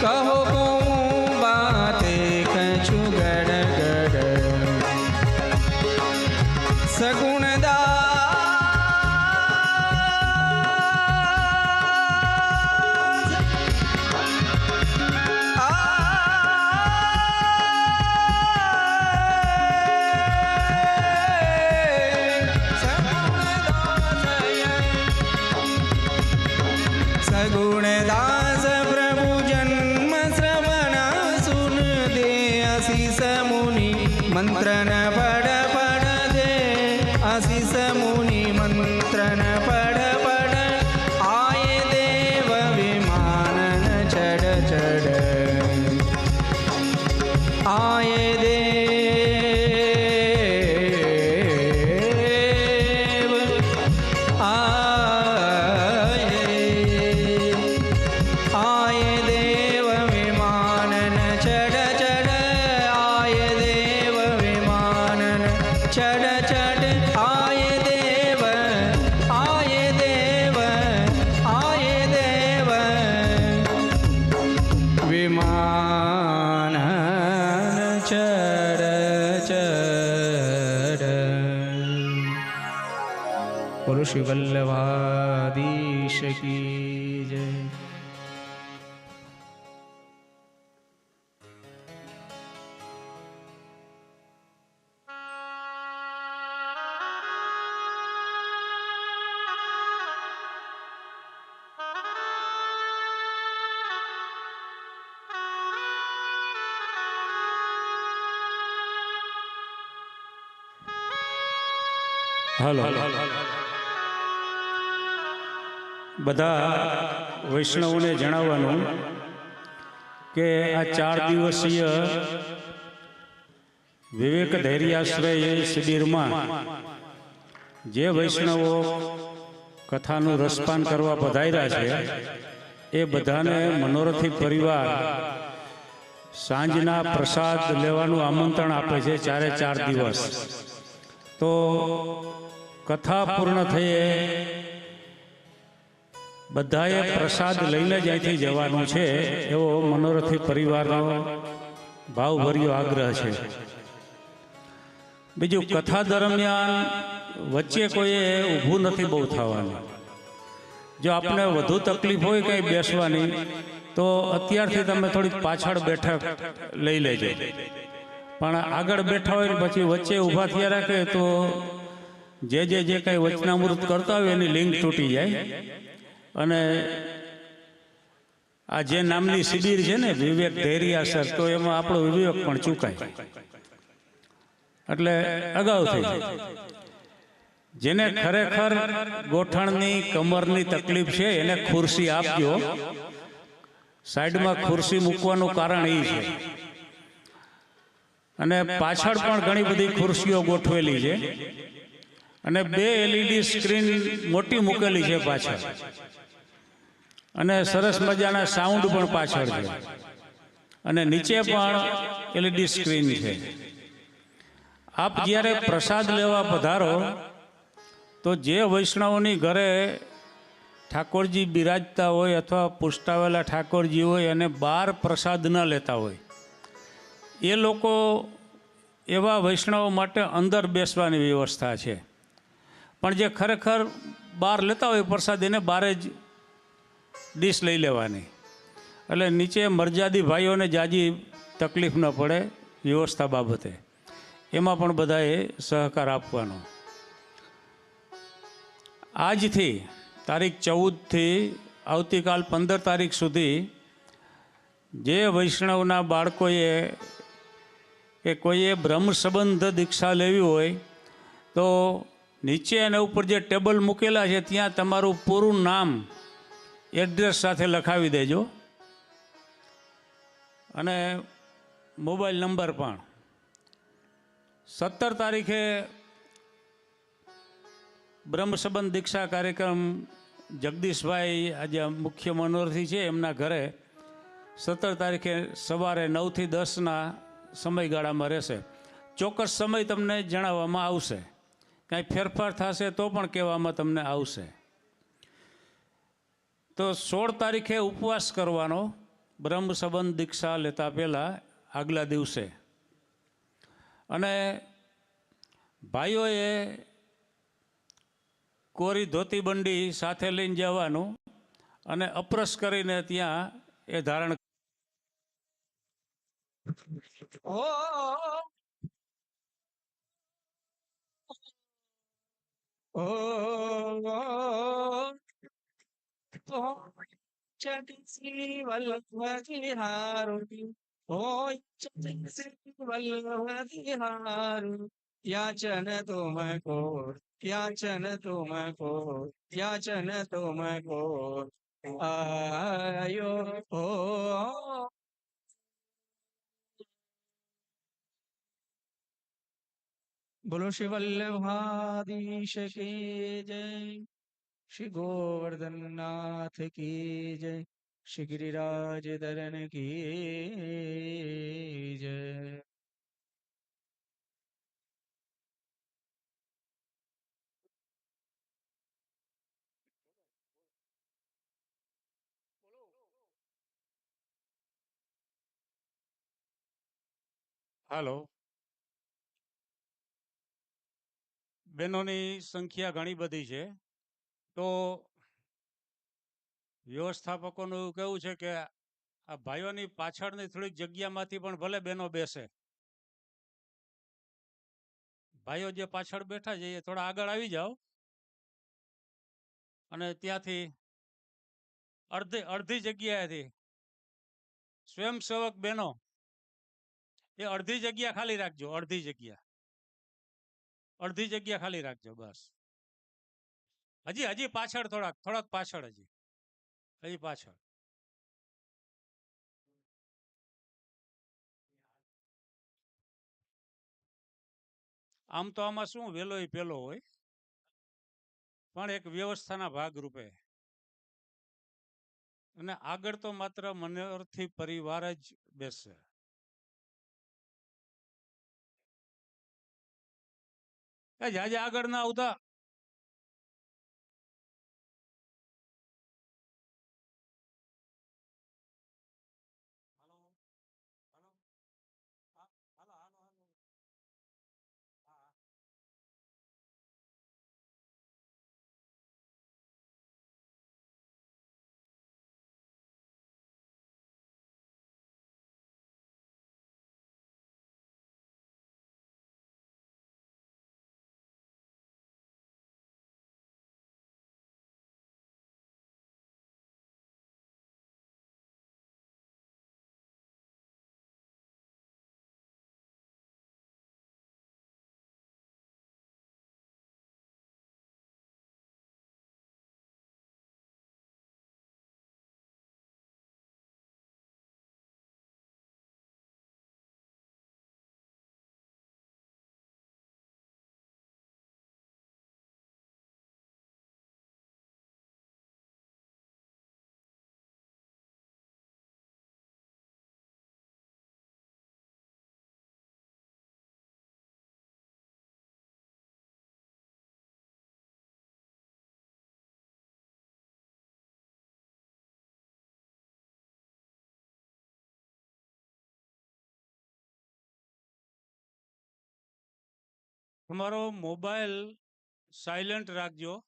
打 મુનિ હલો. બધા વૈષ્ણવોને જણાવવાનું કે આ ચાર દિવસીય વિવેક ધૈર્યાશ્રય શિબિરમાં જે વૈષ્ણવો કથાનું રસપાન કરવા પધાર્યા છે, એ બધાને મનોરથી પરિવાર સાંજના પ્રસાદ લેવાનું આમંત્રણ આપે છે ચારે ચાર દિવસ. તો કથા પૂર્ણ થઈએ બધાએ પ્રસાદ લઈને જ અહીંથી જવાનું છે. એવો મનોરથી પરિવારનો ભાવભર્યો આગ્રહ છે. બીજું કથા દરમિયાન વચ્ચે કોઈએ ઊભું નથી બહુ થવાનું. જો આપણે વધુ તકલીફ હોય કંઈ બેસવાની તો અત્યારથી તમે થોડીક પાછળ બેઠક લઈ લેજો. પણ આગળ બેઠા હોય ને પછી વચ્ચે ઊભા થયા રાખે તો જે જે જે કાંઈ વચનામૃત કરતા હોય એની લિંક તૂટી જાય. અને આ જે નામની શિબિર છે ને, વિવેક ધૈર્યાસર તો એમાં આપણો વિવેક પણ ચૂકાય. એટલે અગાઉ થઈ જેને ખરેખર ગોઠણની, કમરની તકલીફ છે, એને ખુરશી આપજો. સાઈડમાં ખુરશી મૂકવાનું કારણ એ છે. અને પાછળ પણ ઘણી બધી ખુરશીઓ ગોઠવેલી છે. અને બે એલઈડી સ્ક્રીન મોટી મૂકેલી છે પાછળ. અને સરસ મજાના સાઉન્ડ પણ પાછળ છે. અને નીચે પણ એલઈડી સ્ક્રીન છે. આપ જ્યારે પ્રસાદ લેવા પધારો, તો જે વૈષ્ણવોની ઘરે ઠાકોરજી બિરાજતા હોય અથવા પુષ્ટાવેલા ઠાકોરજી હોય અને બહાર પ્રસાદ ન લેતા હોય. એ લોકો એવા વૈષ્ણવો માટે અંદર બેસવાની વ્યવસ્થા છે. પણ જે ખરેખર બહાર લેતા હોય પ્રસાદ, એને બારે જ ડીશ લઈ લેવાની. એટલે નીચે મરજાદી ભાઈઓને જાજી તકલીફ ન પડે વ્યવસ્થા બાબતે. એમાં પણ બધાએ સહકાર આપવાનો. આજથી તારીખ ચૌદથી આવતીકાલ પંદર તારીખ સુધી જે વૈષ્ણવના બાળકોએ કે કોઈએ બ્રહ્મ સંબંધ દીક્ષા લેવી હોય તો નીચે અને ઉપર જે ટેબલ મૂકેલા છે, ત્યાં તમારું પૂરું નામ એડ્રેસ સાથે લખાવી દેજો. અને મોબાઈલ નંબર પણ. સત્તર તારીખે બ્રહ્મસંબંધ દીક્ષા કાર્યક્રમ જગદીશભાઈ આજે મુખ્ય મનોરથી છે એમના ઘરે. સત્તર તારીખે સવારે નવથી દસના સમયગાળામાં રહેશે. ચોક્કસ સમય તમને જણાવવામાં આવશે. કાંઈ ફેરફાર થશે તો પણ કહેવામાં તમને આવશે. તો સોળ તારીખે ઉપવાસ કરવાનો, બ્રહ્મ સંબંધ દીક્ષા લેતા પહેલાં આગલા દિવસે. અને ભાઈઓએ કોરી ધોતી બંડી સાથે લઈને જવાનું અને અપ્રસ કરીને ત્યાં એ ધારણ હારું ઓ ચટસી વલ્લભી હારું યાચન યાચન તુમકો યાચન आयो આયો ઓ બોલો શ્રી વલ્લભાધીશ કી જય શ્રી ગોવર્ધન નાથ કી જય શ્રી ગિરિરાજ ધરન કી જય હાલો બહેનોની સંખ્યા ઘણી બધી છે. તો વ્યવસ્થાપકોનું એવું કહેવું છે કે આ ભાઈઓની પાછળની થોડીક જગ્યામાંથી પણ ભલે બહેનો બેસે. ભાઈઓ જે પાછળ બેઠા છે એ થોડા આગળ આવી જાઓ. અને ત્યાંથી અડધી અડધી જગ્યાએથી સ્વયંસેવક બહેનો, એ અડધી જગ્યા ખાલી રાખજો, અડધી જગ્યા. અડધી જગ્યા ખાલી રાખજો, બસ. હજી હજી પાછળ થોડાક થોડાક પાછળ હજી. હજી પાછળ. આમ તો આમાં શું, વેલો પેલો હોય. પણ એક વ્યવસ્થાના ભાગ રૂપે અને આગળ તો માત્ર મનોરથી પરિવાર જ બેસશે એ જાજે આગળ ના આવતા. તમારો મોબાઈલ સાયલન્ટ રાખજો.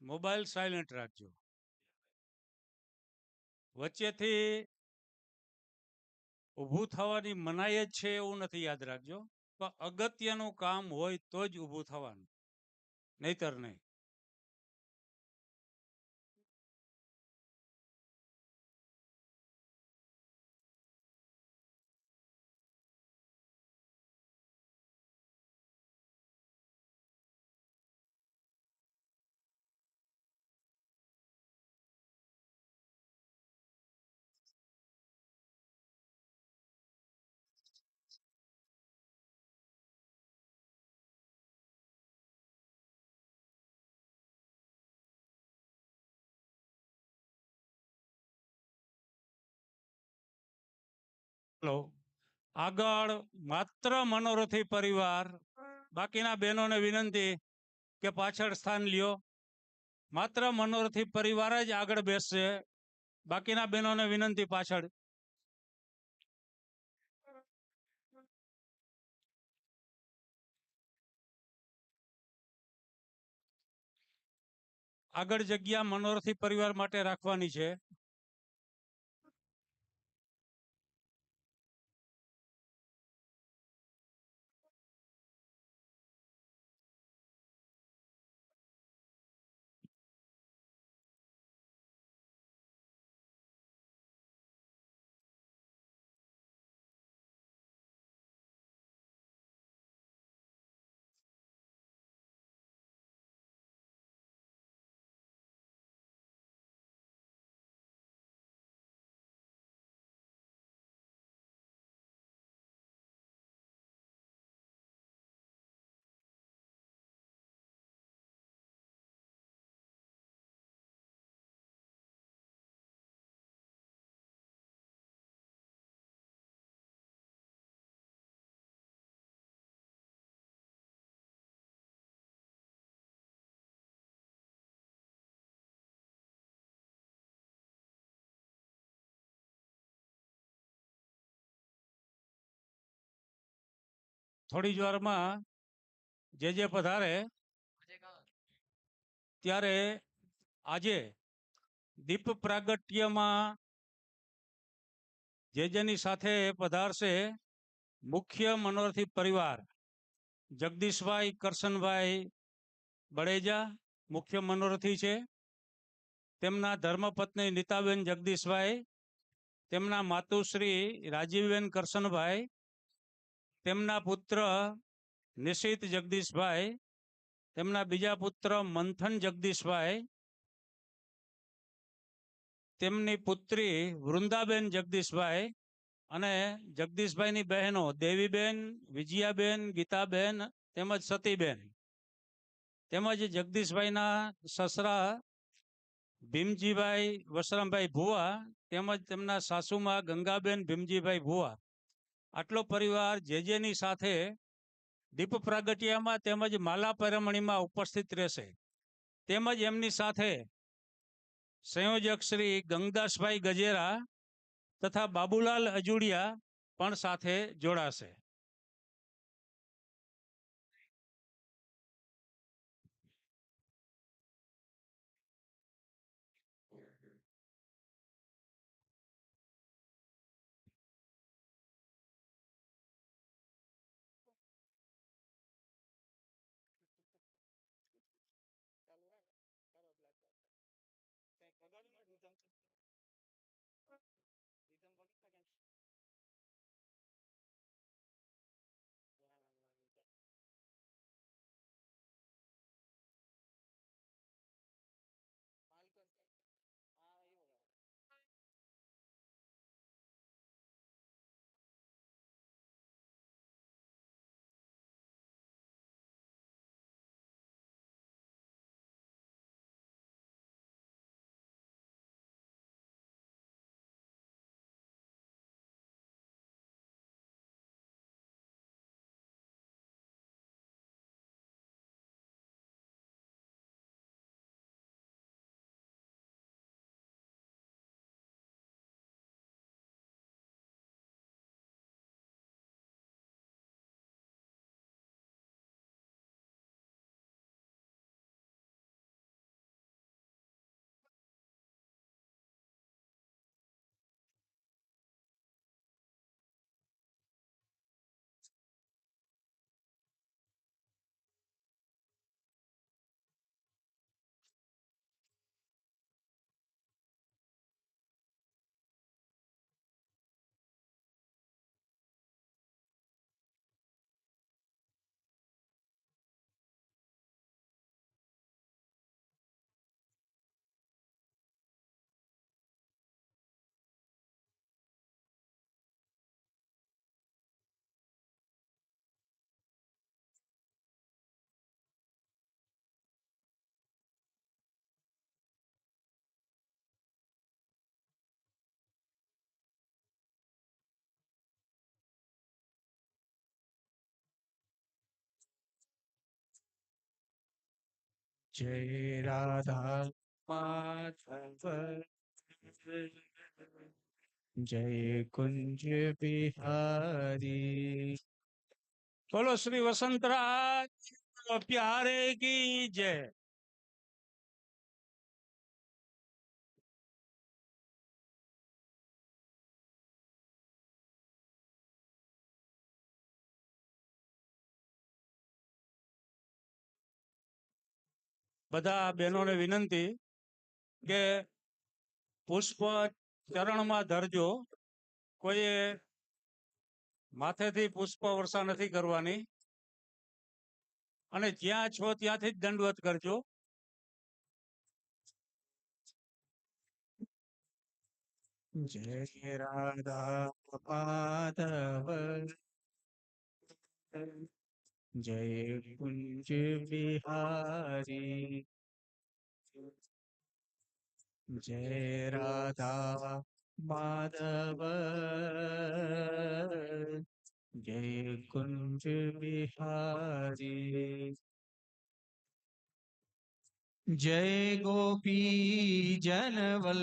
મોબાઈલ સાયલન્ટ રાખજો. વચ્ચેથી ઊભું થવાની મનાઈ જ છે એવું નથી યાદ રાખજો. પણ અગત્યનું કામ હોય તો જ ઊભું થવાનું. નહીતર નહીં. હલો આગળ માત્ર મનોરથી પરિવાર. બાકીના બહેનોને વિનંતી કે પાછળ સ્થાન લ્યો. માત્ર મનોરથી પરિવાર જ આગળ બેસશે. બાકીના બહેનોને વિનંતી પાછળ. આગળ જગ્યા મનોરથી પરિવાર માટે રાખવાની છે. થોડી જ વારમાં જે જે પધારે ત્યારે આજે દીપ પ્રાગટ્યમાં જે જેની સાથે પધારશે મુખ્ય મનોરથી પરિવાર. જગદીશભાઈ કરશનભાઈ બળેજા મુખ્ય મનોરથી છે. તેમના ધર્મપત્ની નીતાબેન જગદીશભાઈ તેમના માતુશ્રી રાજીવબેન કરશનભાઈ તેમના પુત્ર નિશિત જગદીશભાઈ, તેમના બીજા પુત્ર મંથન જગદીશભાઈ, તેમની પુત્રી વૃંદાબેન જગદીશભાઈ અને જગદીશભાઈની બહેનો દેવીબેન, વિજયાબેન, ગીતાબેન તેમજ સતીબેન. તેમજ જગદીશભાઈના સસરા ભીમજીભાઈ વસરામભાઈ ભુવા તેમજ તેમના સાસુમાં ગંગાબેન ભીમજીભાઈ ભુવા. આટલો પરિવાર જે જેની સાથે દીપ પ્રાગટ્યામાં તેમજ માલા પેરમણીમાં ઉપસ્થિત રહેશે. તેમજ એમની સાથે સંયોજક શ્રી ગંગદાસભાઈ ગજેરા તથા બાબુલાલ અજુડિયા પણ સાથે જોડાશે. જય રાધા માધવ જય કુંજ બિહારી. બોલો શ્રી વસંતરાજ પ્યારે કી જય. બધા બહેનોને વિનંતી કે પુષ્પ ચરણમાં ધરજો. કોઈએ માથેથી પુષ્પ વર્ષા નથી કરવાની. અને જ્યાં છો ત્યાંથી જ દંડવત કરજો. જય રાધા માધવ જય કુંજ બિહારી જય રાધા માધવ જય કુંજ બિહારી જય ગોપી જનવલ્લભ